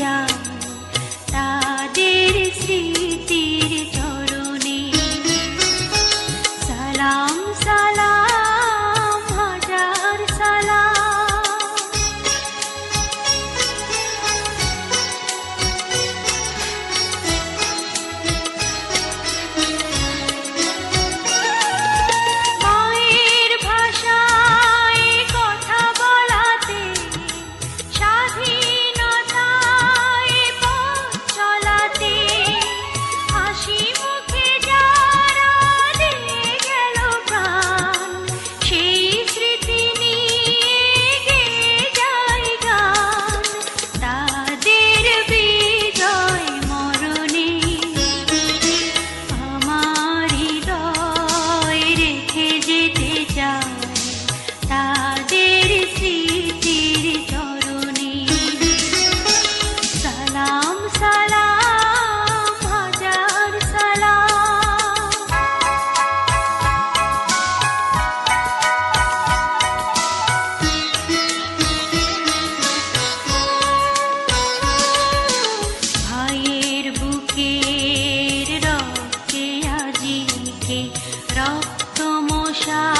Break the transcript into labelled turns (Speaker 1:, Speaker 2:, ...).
Speaker 1: যায় তাদের স্মৃতি You. क्मोशा